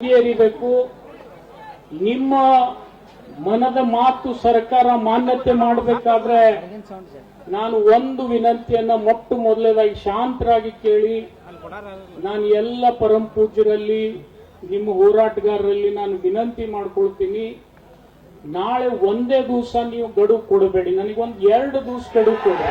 ಏರಿಬೇಕು ನಿಮ್ಮ ಮನದ ಮಾತು ಸರ್ಕಾರ ಮಾನ್ಯತೆ ಮಾಡಬೇಕಾದ್ರೆ ನಾನು ಒಂದು ವಿನಂತಿಯನ್ನ ಮೊಟ್ಟು ಮೊದಲೇದಾಗಿ ಶಾಂತರಾಗಿ ಕೇಳಿ, ನಾನು ಎಲ್ಲ ಪರಂ ಪೂಜ್ಯರಲ್ಲಿ, ನಿಮ್ಮ ಹೋರಾಟಗಾರರಲ್ಲಿ ನಾನು ವಿನಂತಿ ಮಾಡ್ಕೊಳ್ತೀನಿ. ನಾಳೆ ಒಂದೇ ದಿವಸ ನೀವು ಗಡುವು ಕೊಡಬೇಡಿ. ನನಗೊಂದು ಎರಡು ದಿವಸ ಗಡುವು ಕೊಡಿ.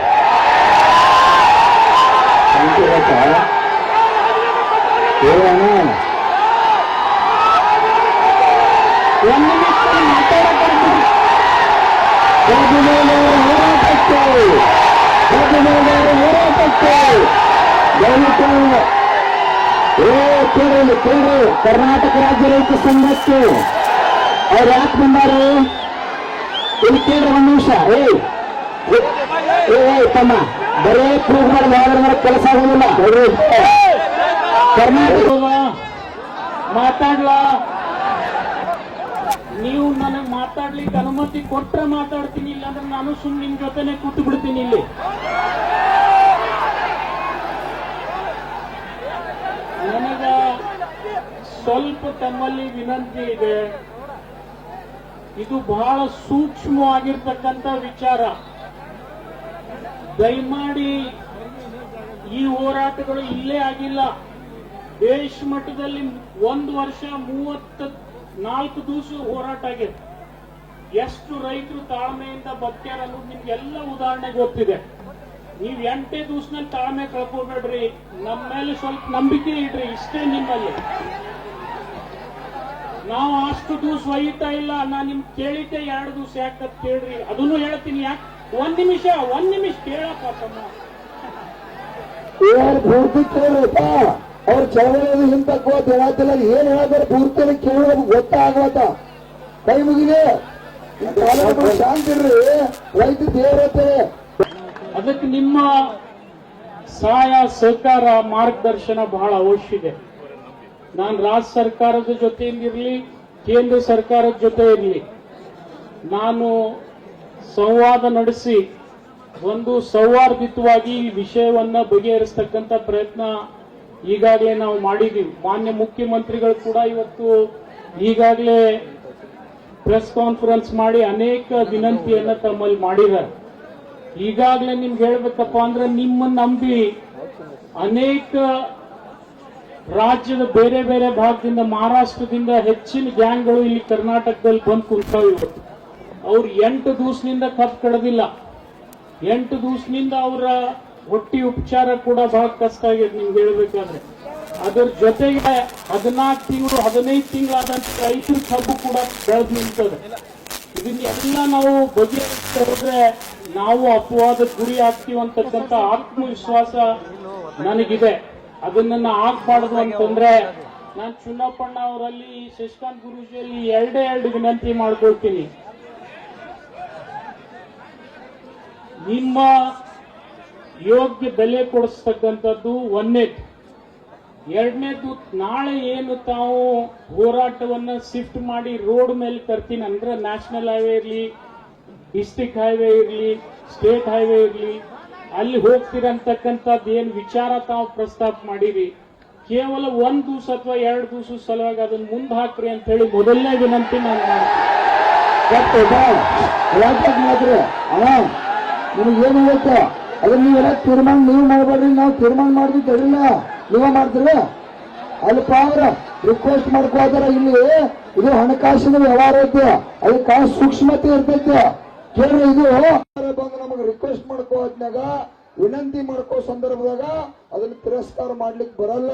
ಒಂದು ನಿಮಿಷ ಮಾತಾಡಕ್ಕೆ ಹೋರಾಟಕ್ಕೆ ಹೋರಾಟಕ್ಕೆ ದಯವಿಟ್ಟು ಏ ಕೇಳಿ ಕೇಳಿ ಕರ್ನಾಟಕ ರಾಜ್ಯ ರೈತ ಸಂಘಕ್ಕೆ ಅವ್ರು ಯಾಕೆ ಬಂದಾರು ಇಲ್ಲಿ ಕೇಳ್ರಿ ಒಂದು ನಿಮಿಷ ಏ ಏ ಏ, ತಮ್ಮ ಬರೇ ಪ್ರೂವ್ ಮಾಡಿ ಮಾಡಿದ್ರೆ ಕೆಲಸ ಆಗೋದಿಲ್ಲ ಬರ್ರಿ. ಕರ್ನಾಟಕ ಹೌದಾ? ಮಾತಾಡ್ಲಾ ನೀವು ನನಗೆ ಮಾತಾಡ್ಲಿಕ್ಕೆ ಅನುಮತಿ ಕೊಟ್ರೆ ಮಾತಾಡ್ತೀನಿ, ಇಲ್ಲಾಂದ್ರೆ ನಾನು ಸುಮ್ಮನೆ ನಿಮ್ ಜೊತೆನೆ ಕೂತು ಬಿಡ್ತೀನಿ ಇಲ್ಲಿ. ನನಗ ಸ್ವಲ್ಪ ತಮ್ಮಲ್ಲಿ ವಿನಂತಿ ಇದೆ. ಇದು ಬಹಳ ಸೂಕ್ಷ್ಮವಾಗಿರ್ತಕ್ಕಂಥ ವಿಚಾರ. ದಯಮಾಡಿ ಈ ಹೋರಾಟಗಳು ಇಲ್ಲೇ ಆಗಿಲ್ಲ. ದೇಶ ಮಟ್ಟದಲ್ಲಿ ಒಂದು ವರ್ಷ ಮೂವತ್ತ ನಾಲ್ಕು ದಿವಸ ಹೋರಾಟ ಆಗಿದೆ. ಎಷ್ಟು ರೈತರು ತಾಳ್ಮೆಯಿಂದ ಬದುಕ್ಯಾರ ಅನ್ನೋದು ನಿಮ್ಗೆಲ್ಲ ಉದಾಹರಣೆ ಗೊತ್ತಿದೆ. ನೀವು ಎಂಟೇ ದಿವಸನಲ್ಲಿ ತಾಳ್ಮೆ ಕಳ್ಕೊಬೇಡ್ರಿ, ನಮ್ಮ ಮೇಲೆ ಸ್ವಲ್ಪ ನಂಬಿಕೆ ಇಡ್ರಿ, ಇಷ್ಟೇ ನಿಮ್ಮಲ್ಲಿ. ನಾವು ಅಷ್ಟು ದಿವಸ ಒಯ್ತಾ ಇಲ್ಲ ನಾ ನಿಮ್ ಕೇಳಿದ್ದೆ ಎರಡು ದಿವಸ ಯಾಕಂತ ಕೇಳ್ರಿ. ಅದನ್ನು ಹೇಳ್ತೀನಿ ಯಾಕೆ? ಒಂದ್ ನಿಮಿಷ ಒಂದ್ ನಿಮಿಷ ಕೇಳಪ್ಪ ತಮ್ಮ. ಅವ್ರ ಚಳವಳಿ ಹಿಂತಕ್ಕುವ ಹೇಳತ್ತಿಲ್ಲ ಏನ್ ಹೇಳಿದ್ರೆ ಪೂರ್ತಿ ಕೇಳೋದು ಗೊತ್ತಾಗತ್ತ ಕೈ ಮುಗಿದೆ ಶಾಂತಿರ್ರಿ. ರೈತ ದೇವರತ್ತೆ ಅದಕ್ಕೆ ನಿಮ್ಮ ಸಹಾಯ ಸಹಕಾರ ಮಾರ್ಗದರ್ಶನ ಬಹಳ ಅವಶ್ಯ ಇದೆ. ನಾನು ರಾಜ್ಯ ಸರ್ಕಾರದ ಜೊತೆಯಲ್ಲಿರಲಿ ಕೇಂದ್ರ ಸರ್ಕಾರದ ಜೊತೆ ಇರಲಿ ನಾನು ಸಂವಾದ ನಡೆಸಿ ಒಂದು ಸೌಹಾರ್ದಿತವಾಗಿ ಈ ವಿಷಯವನ್ನ ಬಗೆಹರಿಸ್ತಕ್ಕಂಥ ಪ್ರಯತ್ನ ಈಗಾಗಲೇ ನಾವು ಮಾಡಿದ್ದೀವಿ. ಮಾನ್ಯ ಮುಖ್ಯಮಂತ್ರಿಗಳು ಕೂಡ ಇವತ್ತು ಈಗಾಗಲೇ ಪ್ರೆಸ್ ಕಾನ್ಫರೆನ್ಸ್ ಮಾಡಿ ಅನೇಕ ವಿನಂತಿಯನ್ನು ತಮ್ಮಲ್ಲಿ ಮಾಡಿದ್ದಾರೆ. ಈಗಾಗಲೇ ನಿಮ್ಗೆ ಹೇಳ್ಬೇಕಪ್ಪ ಅಂದ್ರೆ ನಿಮ್ಮ ನಂಬಿ ಅನೇಕ ರಾಜ್ಯದ ಬೇರೆ ಬೇರೆ ಭಾಗದಿಂದ, ಮಹಾರಾಷ್ಟ್ರದಿಂದ ಹೆಚ್ಚಿನ ಗ್ಯಾಂಗ್ಗಳು ಇಲ್ಲಿ ಕರ್ನಾಟಕದಲ್ಲಿ ಬಂದು ಕುಂತಾವ್ ಇವತ್ತು. ಅವ್ರು ಎಂಟು ದಿವಸದಿಂದ ಕಪ್ ಕಳೆದಿಲ್ಲ ಎಂಟು ದಿವಸದಿಂದ ಅವರ ಹೊಟ್ಟಿ ಉಪಚಾರ ಕೂಡ ಬಹಳ ಕಷ್ಟ ಆಗಿದೆ ನಿಮ್ಗೆ ಹೇಳ್ಬೇಕಾದ್ರೆ. ಅದ್ರ ಜೊತೆಗೆ ಹದಿನಾಲ್ಕು ತಿಂಗಳು, ಹದಿನೈದು ತಿಂಗಳಾದಂತ ರೈತರ ಕಬ್ಬು ಕೂಡ ಬೆಳೆದು ನಿಂತದೆ. ಇದನ್ನೆಲ್ಲ ನಾವು ಹೋದ್ರೆ ನಾವು ಅಪವಾದ ಗುರಿ ಆಗ್ತೀವಿ ಆತ್ಮವಿಶ್ವಾಸ ನನಗಿದೆ. ಅದನ್ನ ಆಗ್ಬಾರ್ದು ಅಂತಂದ್ರೆ ನಾನು ಚುನ್ನಪ್ಪಣ್ಣ ಅವರಲ್ಲಿ ಶಶಿಕಾಂತ್ ಗುರುಜಿಯಲ್ಲಿ ಎರಡೇ ಎರಡು ವಿನಂತಿ ಮಾಡ್ಕೊಳ್ತೀನಿ. ನಿಮ್ಮ ಯೋಗ್ಯ ಬೆಲೆ ಕೊಡಿಸ್ತಕ್ಕಂಥದ್ದು ಒಂದನೇದು ಎರಡನೇದು, ನಾಳೆ ಏನು ತಾವು ಹೋರಾಟವನ್ನು ಶಿಫ್ಟ್ ಮಾಡಿ ರೋಡ್ ಮೇಲೆ ತರ್ತೀನಿ ಅಂದ್ರೆ ನ್ಯಾಷನಲ್ ಹೈವೇ ಇರಲಿ ಡಿಸ್ಟಿಕ್ ಹೈವೇ ಇರಲಿ, ಸ್ಟೇಟ್ ಹೈವೇ ಇರಲಿ, ಅಲ್ಲಿ ಹೋಗ್ತಿರಂತಕ್ಕಂಥದ್ದು ಏನು ವಿಚಾರ ತಾವು ಪ್ರಸ್ತಾಪ ಮಾಡಿರಿ. ಕೇವಲ ಒಂದು ದಿವಸ ಅಥವಾ ಎರಡು ದಿವಸ ಸಲುವಾಗಿ ಅದನ್ನ ಮುಂದೆ ಹಾಕ್ರಿ ಅಂತ ಹೇಳಿ ಮೊದಲನೇ ವಿನಂತಿ ನಾನು ಮಾಡ್ತೀನಿ. ಏನು ಬೇಕು ಅದನ್ನ ನೀವೆಲ್ಲ ತೀರ್ಮಾನ ನೀವು ಮಾಡಬೇಡ್ರಿ, ನಾವು ತೀರ್ಮಾನ ಮಾಡಿದ್ವಿ ತಡಿಲ್ಲ ನೀವೇ ಮಾಡ್ತೀರ ಅಲ್ಪ ಅವ್ರ ರಿಕ್ವೆಸ್ಟ್ ಮಾಡ್ಕೋತಾರ ಇಲ್ಲಿ ಇದು ಹಣಕಾಸಿನ ವ್ಯವಹಾರ ಐತಿ. ಅದಕ್ಕೆ ಸೂಕ್ಷ್ಮತೆ ಇರ್ತೈತಿ. ಕೇಳ್ರಿ ಇದು. ಬಂದು ನಮಗೆ ರಿಕ್ವೆಸ್ಟ್ ಮಾಡ್ಕೋ ಹೊತ್ನ್ಯಾಗ ವಿನಂತಿ ಮಾಡ್ಕೋ ಸಂದರ್ಭದಾಗ ಅದನ್ನ ತಿರಸ್ಕಾರ ಮಾಡ್ಲಿಕ್ಕೆ ಬರಲ್ಲ.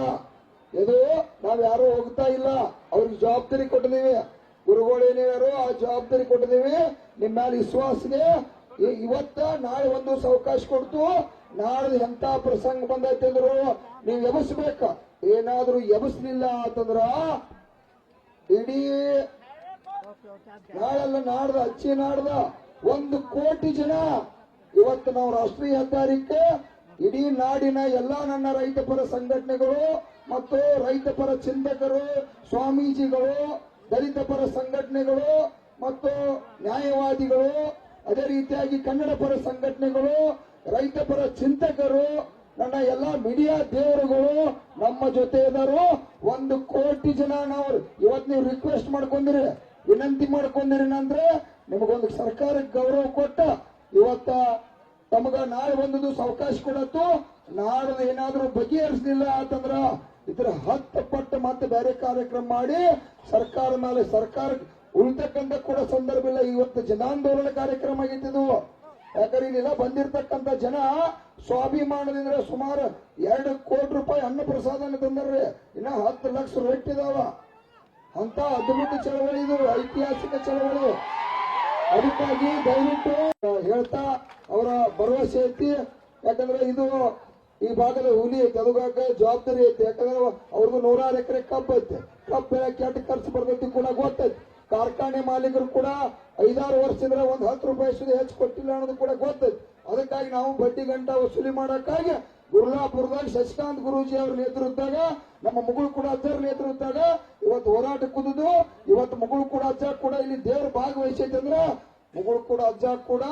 ಇದು ನಾವ್ ಯಾರು ಹೋಗ್ತಾ ಇಲ್ಲ. ಅವ್ರಿಗೆ ಜವಾಬ್ದಾರಿ ಕೊಟ್ಟಿದೀವಿ. ಗುರುಗಳು ಏನೇನಾರು ಆ ಜವಾಬ್ದಾರಿ ಕೊಟ್ಟಿದೀವಿ. ನಿಮ್ಮ ಮೇಲೆ ವಿಶ್ವಾಸಗೆ ಇ- ಇವತ್ತ ನಾಳೆ ಒಂದು ದಿವಸ ಅವಕಾಶ ಕೊಡ್ತು. ನಾಳೆ ಎಂತ ಪ್ರಸಂಗ ಬಂದೈತೆ ಅಂದ್ರು, ನೀವು ಎಬಸ್ಬೇಕ. ಏನಾದ್ರೂ ಎಬಸ್ಲಿಲ್ಲ ಅಂತಂದ್ರ ಇಡೀ ನಾಳೆಲ್ಲ ನಾಡ್ದ, ಅಚ್ಚಿ ನಾಡ್ದ, ಒಂದು ಕೋಟಿ ಜನ ಇವತ್ತು ನಾವು ರಾಷ್ಟ್ರೀಯ ಹೆದ್ದಾರಿಕೆ, ಇಡೀ ನಾಡಿನ ಎಲ್ಲಾ ನನ್ನ ರೈತ ಪರ ಸಂಘಟನೆಗಳು ಮತ್ತು ರೈತ ಪರ ಚಿಂತಕರು, ಸ್ವಾಮೀಜಿಗಳು, ದಲಿತ ಪರ ಸಂಘಟನೆಗಳು ಮತ್ತು ನ್ಯಾಯವಾದಿಗಳು ಅದೇ ರೀತಿಯಾಗಿ ಕನ್ನಡ ಪರ ಸಂಘಟನೆಗಳು, ರೈತ ಪರ ಚಿಂತಕರು, ನನ್ನ ಎಲ್ಲಾ ಮೀಡಿಯಾ ದೇವರುಗಳು, ನಮ್ಮ ಜೊತೆ ಇದಾರು ಒಂದು ಕೋಟಿ ಜನ ನಾವು ಇವತ್ ನೀವು ರಿಕ್ವೆಸ್ಟ್ ಮಾಡ್ಕೊಂಡಿರಿ, ವಿನಂತಿ ಮಾಡ್ಕೊಂಡಿರಿ ಅಂದ್ರೆ ನಿಮಗೊಂದು ಸರ್ಕಾರಕ್ಕೆ ಗೌರವ ಕೊಟ್ಟ ಇವತ್ತ ತಮಗ ನಾಳೆ ಒಂದು ಅವಕಾಶ ಕೊಡತ್ತು. ನಾಳೆ ಏನಾದ್ರೂ ಬಗೆಹರಿಸಲಿಲ್ಲ ಅಂತಂದ್ರ ಇದ್ರ ಹತ್ತು ಪಟ್ಟು ಮತ್ತೆ ಬೇರೆ ಕಾರ್ಯಕ್ರಮ ಮಾಡಿ ಸರ್ಕಾರ ಮೇಲೆ ಸರ್ಕಾರ ಉಳಿತಕ್ಕಂತ ಕೂಡ ಸಂದರ್ಭ ಇಲ್ಲ. ಇವತ್ತು ಜನಾಂದೋಲನ ಕಾರ್ಯಕ್ರಮ ಆಗಿದ್ದು ಯಾಕಂದ್ರೆ ಇಲ್ಲೆಲ್ಲ ಬಂದಿರತಕ್ಕಂತ ಜನ ಸ್ವಾಭಿಮಾನದಿಂದ ಸುಮಾರು ಎರಡು ಕೋಟಿ ರೂಪಾಯಿ ಅನ್ನ ಪ್ರಸಾದನ ತಂದಾರ್ರಿ. ಇನ್ನ ಹತ್ತು ಲಕ್ಷ ರೇಟ್ ಇದಾವ. ಅಂತ ಅದ್ಭುತ ಚಳವಳಿ ಇದು, ಐತಿಹಾಸಿಕ ಚಳವಳಿ. ಅದಕ್ಕಾಗಿ ದಯವಿಟ್ಟು ಹೇಳ್ತಾ ಅವರ ಭರವಸೆ ಐತಿ. ಯಾಕಂದ್ರೆ ಇದು ಈ ಭಾಗದ ಹುಲಿ ಐತಿ ಅದಕ್ಕ ಜವಾಬ್ದಾರಿ ಐತಿ. ಯಾಕಂದ್ರೆ ಅವ್ರದ್ದು ನೂರಾರು ಎಕರೆ ಕಬ್ಬು ಐತೆ. ಕಬ್ಬು ಕೆಟ್ಟ ಖರ್ಚು ಬರ್ತೈತಿ ಕೂಡ ಗೊತ್ತೈತಿ. ಕಾರ್ಖಾನೆ ಮಾಲೀಕರು ಕೂಡ ಐದಾರು ವರ್ಷದಿಂದ ಒಂದು ಹತ್ತು ರೂಪಾಯಿ ಸುದ್ದಿ ಹೆಚ್ಚು ಕೊಟ್ಟಿಲ್ಲ ಅನ್ನೋದು ಕೂಡ ಗೊತ್ತೈತಿ ಅದಕ್ಕಾಗಿ ನಾವು ಬಡ್ಡಿ ಗಂಟ ವಸೂಲಿ ಮಾಡಕ್ಕಾಗಿ ಗುರುಲಾಪುರದಾಗ ಶಶಿಕಾಂತ್ ಗುರೂಜಿ ಅವ್ರ ನೇತೃತ್ವದಾಗ, ನಮ್ಮ ಮುಗುಳು ಕೂಡ ಅಜ್ಜರ ನೇತೃತ್ವದಾಗ ಇವತ್ತು ಹೋರಾಟ ಕುದಿದು ಇವತ್ತು ಮಗಳು ಕೂಡ ಅಜ್ಜ ಕೂಡ ಇಲ್ಲಿ ದೇವ್ರ ಭಾಗವಹಿಸೈತೆ ಅಂದ್ರೆ ಮುಗುಳು ಕೂಡ, ಅಜ್ಜ ಕೂಡ,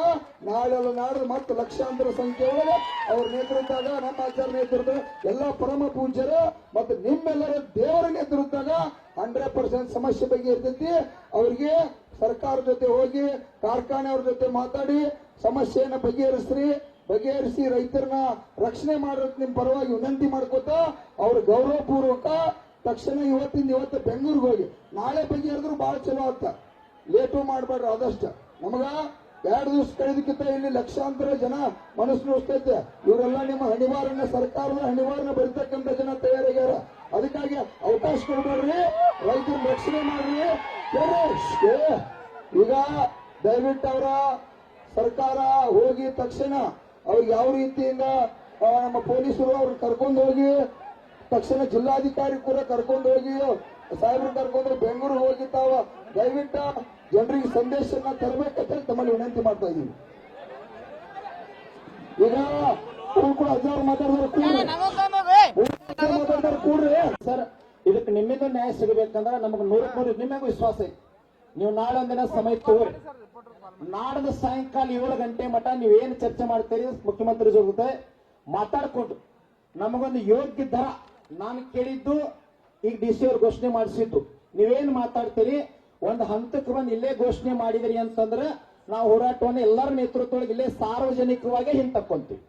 ನಾಳೆ ನಾಡ ಮತ್ತು ಲಕ್ಷಾಂತರ ಸಂಖ್ಯೆ ಒಳಗೆ ಅವ್ರ ನೇತೃತ್ವದಾಗ, ನಮ್ಮ ಅಜ್ಜರ ನೇತೃತ್ವ ಎಲ್ಲ ಪರಮ ಪೂಜ್ಯರು ಮತ್ತು ನಿಮ್ಮೆಲ್ಲರ ದೇವರ ನೇತೃತ್ವದಾಗ ಹಂಡ್ರೆಡ್ ಪರ್ಸೆಂಟ್ ಸಮಸ್ಯೆ ಬಗ್ಗೆ ಇರ್ತೈತಿ ಅವರಿಗೆ ಸರ್ಕಾರ ಜೊತೆ ಹೋಗಿ, ಕಾರ್ಖಾನೆ ಅವ್ರ ಜೊತೆ ಮಾತಾಡಿ, ಸಮಸ್ಯೆಯನ್ನು ಬಗೆಹರಿಸ್ರಿ. ಬಗೆಹರಿಸಿ ರೈತರನ್ನ ರಕ್ಷಣೆ ಮಾಡೋದ್ ನಿಮ್ ಪರವಾಗಿ ವಿನಂತಿ ಮಾಡ್ಕೋತ ಅವ್ರ ಗೌರವಪೂರ್ವಕ ತಕ್ಷಣ ಇವತ್ತಿಂದ ಇವತ್ತು ಬೆಂಗಳೂರಿಗೆ ಹೋಗಿ. ನಾಳೆ ಬಗೆಹರಿದ್ರು ಬಹಳ ಚಲೋ ಆಗ್ತ. ಲೇಟು ಮಾಡಬೇಡ್ರಿ ಆದಷ್ಟು. ನಮಗ ಎರಡು ದಿವಸ ಕಳೆದಕ್ಕಿಂತ ಇಲ್ಲಿ ಲಕ್ಷಾಂತರ ಜನ ಮನಸ್ಸು ನೋಡ್ತೈತೆ ಇವರೆಲ್ಲ ನಿಮ್ಮ ಹಣಿವಾರನ್ನ, ಸರ್ಕಾರದ ಹಣಿವಾರನ್ನ ಬರಿತಕ್ಕಂತ ಜನ ತಯಾರಾಗ್ಯಾರ. ಅದಕ್ಕಾಗಿ ಅವಕಾಶ ಕೊಡ್ಬೇಡ್ರಿ ರೈತರ ರಕ್ಷಣೆ ಮಾಡ್ರಿ. ಈಗ ದಯವಿಟ್ಟು ಅವರ ಸರ್ಕಾರ ಹೋಗಿ ತಕ್ಷಣ ಅವ್ರಿಗೆ ಯಾವ ರೀತಿಯಿಂದ ನಮ್ಮ ಪೊಲೀಸರು ಅವ್ರನ್ನ ಕರ್ಕೊಂಡು ಹೋಗಿ, ತಕ್ಷಣ ಜಿಲ್ಲಾಧಿಕಾರಿ ಕೂಡ ಕರ್ಕೊಂಡು ಹೋಗಿ ಸಾಹೇಬ್ರು ಕರ್ಕೊಂಡು ಬೆಂಗಳೂರು ಹೋಗಿ ತಾವ. ದಯವಿಟ್ಟು ಜನರಿಗೆ ಸಂದೇಶನ ತರಬೇಕಂತ ತಮ್ಮಲ್ಲಿ ವಿನಂತಿ ಮಾಡ್ತಾ ಇದ್ದೀವಿ ಈಗ ಕೂಡ ಹಜಾರು ಮಾತಾಡಿದ್ರೆ ಕೂಡ್ರಿ. ಸರ್ ಇದಕ್ಕೆ ನಿಮ್ಮಿಂದ ನ್ಯಾಯ ಸಿಗಬೇಕಂದ್ರೆ ನಮಗೆ ನೂರ ಮೂರು ನಿಮಗೆ ವಿಶ್ವಾಸ ಐತಿ. ನೀವು ನಾಳೆ ಒಂದಿನ ಸಮಯ ತಗೋರಿ. ನಾಡದ ಸಾಯಂಕಾಲ ಏಳು ಗಂಟೆ ಮಠ ನೀವೇನು ಚರ್ಚೆ ಮಾಡ್ತೀರಿ ಮುಖ್ಯಮಂತ್ರಿ ಜೊತೆ ಮಾತಾಡ್ಕೊಂಡು ನಮಗೊಂದು ಯೋಗ್ಯ ದರ ನಾನು ಕೇಳಿದ್ದು ಈಗ ಡಿ ಸಿ ಅವ್ರು ಘೋಷಣೆ ಮಾಡಿಸಿದ್ದು. ನೀವೇನ್ ಮಾತಾಡ್ತೀರಿ ಒಂದು ಹಂತಕ್ಕೆ ಬಂದು ಇಲ್ಲೇ ಘೋಷಣೆ ಮಾಡಿದಿರಿ ಅಂತಂದ್ರೆ ನಾವು ಹೋರಾಟವನ್ನು ಎಲ್ಲರ ನೇತೃತ್ವದೊಳಗೆ ಇಲ್ಲೇ ಸಾರ್ವಜನಿಕವಾಗಿ ಹಿಂತಕ್ಕೊಂತೀವಿ.